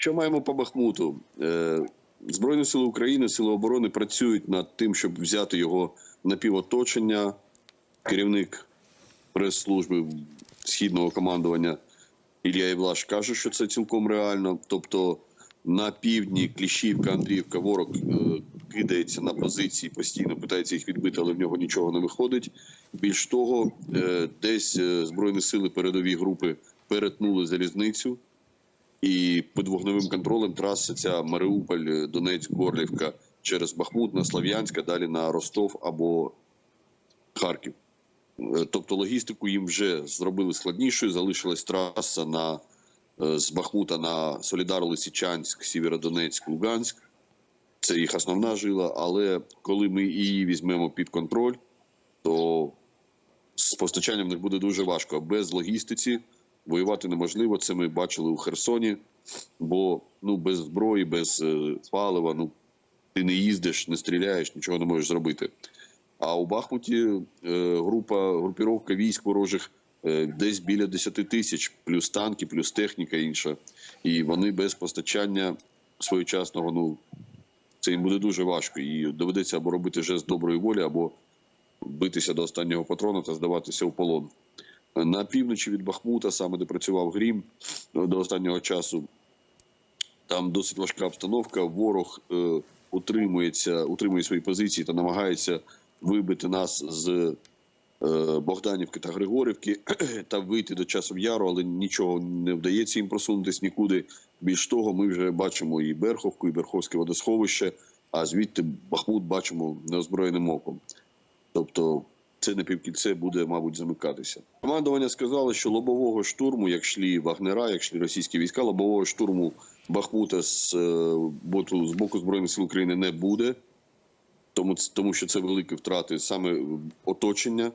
Що маємо по Бахмуту? Е, Збройні сили України, сили оборони працюють над тим, щоб взяти його в напівоточення. Керівник прес-служби східного командування Ілля Євлаш каже, що це цілком реально. Тобто на півдні Кліщівка, Андріївка, ворог е, кидається на позиції, постійно питається їх відбити, але в нього нічого не виходить. Більш того, е, десь збройні сили передові групи перетнули залізницю. І під вогневим контролем траса ця Маріуполь, Донецьк, Горлівка через Бахмут на Слов'янська, далі на Ростов або Харків. Е, Тобто логістику їм вже зробили складнішою. Залишилась траса на, е, з Бахмута на Солідар, Лисичанськ, Сєвєродонецьк, Луганськ. Це їх основна жила. Але коли ми її візьмемо під контроль, то з постачанням в них буде дуже важко. Без логістиці воювати неможливо. Це ми бачили у Херсоні. Бо ну без зброї, без е, палива, ну ти не їздиш, не стріляєш, нічого не можеш зробити. А у Бахмуті е, група групіровка військ ворожих е, десь біля 10 тисяч, плюс танки, плюс техніка інша. І вони без постачання своєчасного, ну це їм буде дуже важко. І доведеться або робити жест доброї волі, або битися до останнього патрона та здаватися в полон. На півночі від Бахмута, саме де працював Грім е, до останнього часу, там досить важка обстановка. Ворог е, утримується, утримує свої позиції та намагається вибити нас з е, Богданівки та Григорівки та вийти до часу яру, але нічого не вдається їм просунутися нікуди. Більш того, ми вже бачимо і Берховку, і Берховське водосховище, а звідти Бахмут бачимо неозброєним оком. Тобто це напівкільце буде, мабуть, замикатися. Командування сказало, що лобового штурму, як шлі Вагнера, як шлі російські війська, лобового штурму Бахмута з, боту з боку Збройних сил України не буде, тому, тому що це великі втрати саме оточення.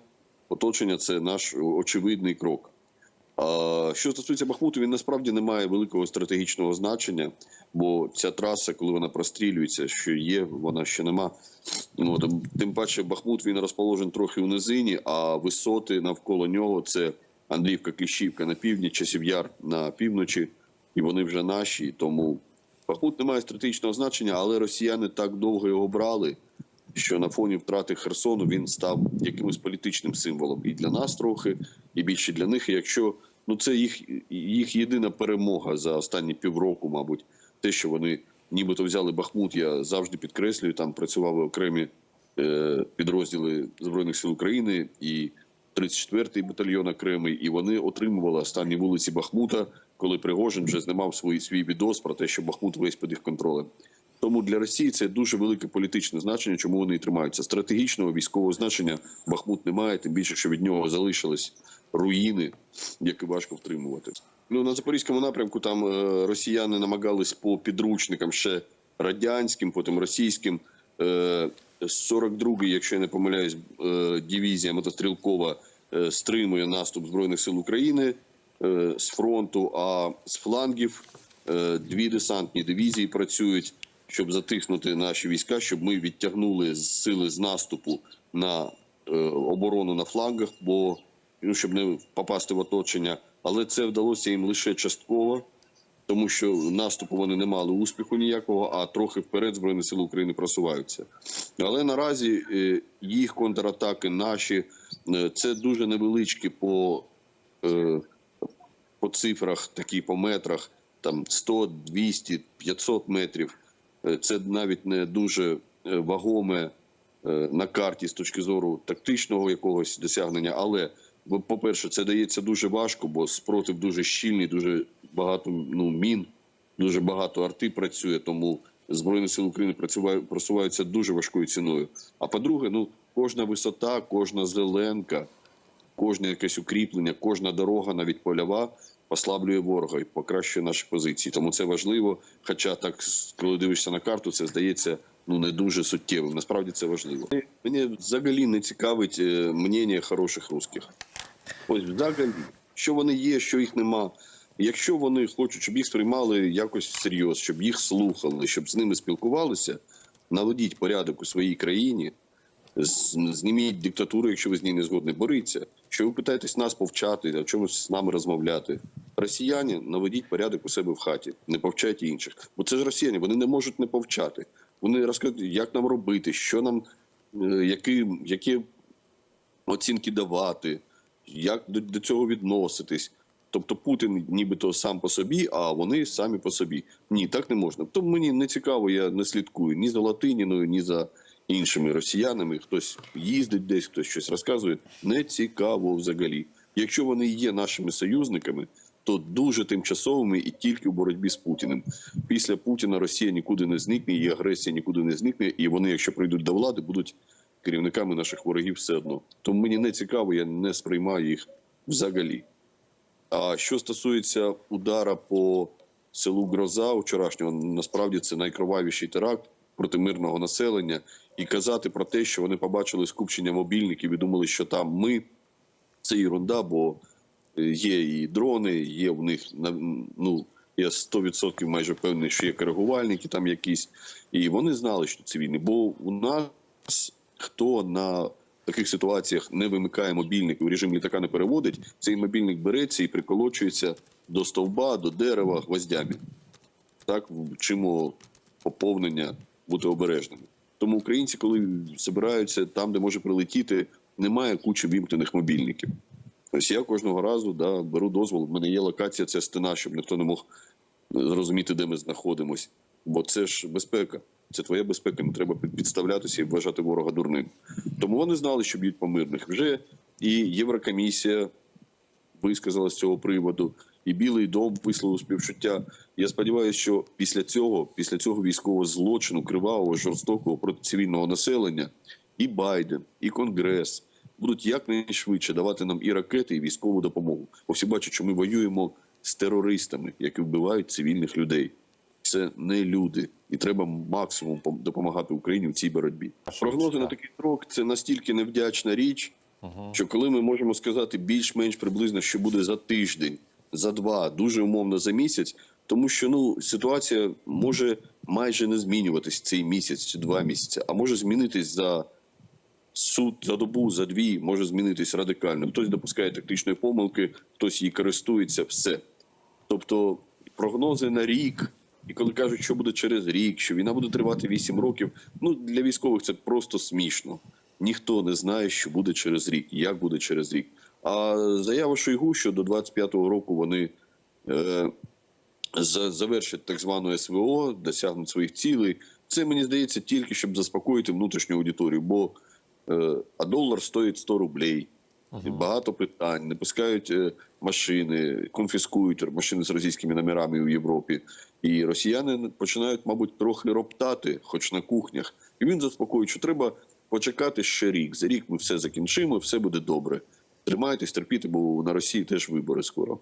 Оточення це наш очевидний крок. Що стосується Бахмуту, він насправді не має великого стратегічного значення, бо ця траса, коли вона прострілюється, що є, вона ще нема. Ну, тим паче, Бахмут він розположений трохи у низині, а висоти навколо нього це Андріївка, Кліщівка на півдні, Часів Яр на півночі, і вони вже наші. Тому Бахмут не має стратегічного значення, але росіяни так довго його брали, що на фоні втрати Херсону він став якимось політичним символом і для нас трохи, і більше для них. Якщо ну це їх, їх єдина перемога за останні півроку, мабуть, те, що вони нібито взяли Бахмут, я завжди підкреслюю, там працювали окремі е, підрозділи Збройних сил України і 34-й батальйон окремий, і вони отримували останні вулиці Бахмута, коли Пригожин вже знімав свій, свій відос про те, що Бахмут весь під їх контролем. Тому для Росії це дуже велике політичне значення, чому вони і тримаються. Стратегічного військового значення Бахмут не має, тим більше, що від нього залишились руїни, які важко втримувати. Ну на запорізькому напрямку там е, росіяни намагались по підручникам ще радянським, потім російським. Е, 42-й, якщо я не помиляюсь, е, дивізія мотострілкова е, стримує наступ збройних сил України е, з фронту. А з флангів е, дві десантні дивізії працюють, щоб затиснути наші війська, щоб ми відтягнули сили з наступу на е, оборону на флангах, бо ну, щоб не попасти в оточення. Але це вдалося їм лише частково, тому що наступу вони не мали успіху ніякого, а трохи вперед Збройні Сили України просуваються. Але наразі е, їх контратаки наші е, це дуже невеличкі по, по цифрах, такі по метрах, там 100, 200, 500 метрів. Е, Це навіть не дуже е, вагоме е, на карті з точки зору тактичного якогось досягнення. Але по-перше, це дається дуже важко, бо спротив дуже щільний, дуже багато ну, мін, дуже багато арти працює, тому Збройні сили України просуваються дуже важкою ціною. А по-друге, ну кожна висота, кожна зеленка, кожне якесь укріплення, кожна дорога, навіть польова, послаблює ворога і покращує наші позиції. Тому це важливо. Хоча так, коли дивишся на карту, це здається ну не дуже суттєвим. Насправді це важливо. Мені взагалі не цікавить е, мнення хороших русських. Ось взагалі, що вони є, що їх нема. Якщо вони хочуть, щоб їх сприймали якось всерйоз, щоб їх слухали, щоб з ними спілкувалися, наведіть порядок у своїй країні, Зніміть диктатуру, якщо ви з ній не згодні. Боріться. Що ви питаєтесь нас повчати, о чому з нами розмовляти? Росіяни наведіть порядок у себе в хаті, не повчайте інших. Бо це ж росіяни, вони не можуть не повчати. Вони розкажуть, як нам робити, що нам, е, які, які оцінки давати, як до, до цього відноситись. Тобто Путін нібито сам по собі, а вони самі по собі. Ні, так не можна. Тому мені не цікаво, я не слідкую ні за Латиніною, ні за іншими росіянами. Хтось їздить десь, хтось щось розказує. Не цікаво взагалі. Якщо вони є нашими союзниками, то дуже тимчасовими і тільки в боротьбі з Путіним. Після Путіна Росія нікуди не зникне, її агресія нікуди не зникне, і вони, якщо прийдуть до влади, будуть керівниками наших ворогів все одно. Тому мені не цікаво, я не сприймаю їх взагалі. А що стосується удара по селу Гроза вчорашнього, насправді це найкровавіший теракт проти мирного населення. І казати про те, що вони побачили скупчення мобільників і думали, що там ми це ерунда, бо е, є і дрони, є в них ну. Я 100% майже впевнений, що є коригувальники там якісь, і вони знали, що цивільні. Бо у нас хто на таких ситуаціях не вимикає мобільник в режим літака не переводить, цей мобільник береться і приколочується до стовба, до дерева гвоздями. Так вчимо поповнення бути обережними. Тому українці, коли збираються там, де може прилетіти, немає кучі вімкнених мобільників. Ось я кожного разу да, беру дозвол. В мене є локація, це стена, щоб ніхто не мог зрозуміти, де ми знаходимось. Бо це ж безпека. Це твоя безпека, не треба підставлятися і вважати ворога дурним. Тому вони знали, що б'ють по мирних. Вже і Єврокомісія висказала з цього приводу, і Білий дом висловив співчуття. Я сподіваюся, що після цього, після цього військового злочину, кривавого, жорстокого проти цивільного населення, і Байден, і Конгрес будуть якнайшвидше давати нам і ракети, і військову допомогу. Бо всі бачать, що ми воюємо з терористами, які вбивають цивільних людей. Це не люди, і треба максимум пом- допомагати Україні в цій боротьбі. Прогнози на такий строк це настільки невдячна річ, що коли ми можемо сказати більш-менш приблизно, що буде за тиждень, за два, дуже умовно за місяць, тому що ну ситуація може майже не змінюватись цей місяць чи два місяці, а може змінитись за суд за добу, за дві, може змінитись радикально. Хтось допускає тактичної помилки, хтось її користується, все. Тобто прогнози на рік, і коли кажуть, що буде через рік, що війна буде тривати 8 років, ну для військових це просто смішно. Ніхто не знає, що буде через рік, як буде через рік. А заява Шойгу, що до 25-го року вони е, завершать так звану СВО, досягнуть своїх цілей. Це мені здається тільки щоб заспокоїти внутрішню аудиторію, бо е, а долар стоїть 100 рублей. І Багато питань, не пускають е, машини, конфіскують машини з російськими номерами у Європі. І росіяни починають, мабуть, трохи роптати, хоч на кухнях. І він заспокоює, що треба почекати ще рік. За рік ми все закінчимо, все буде добре. Тримайтесь, терпіти, бо на Росії теж вибори скоро.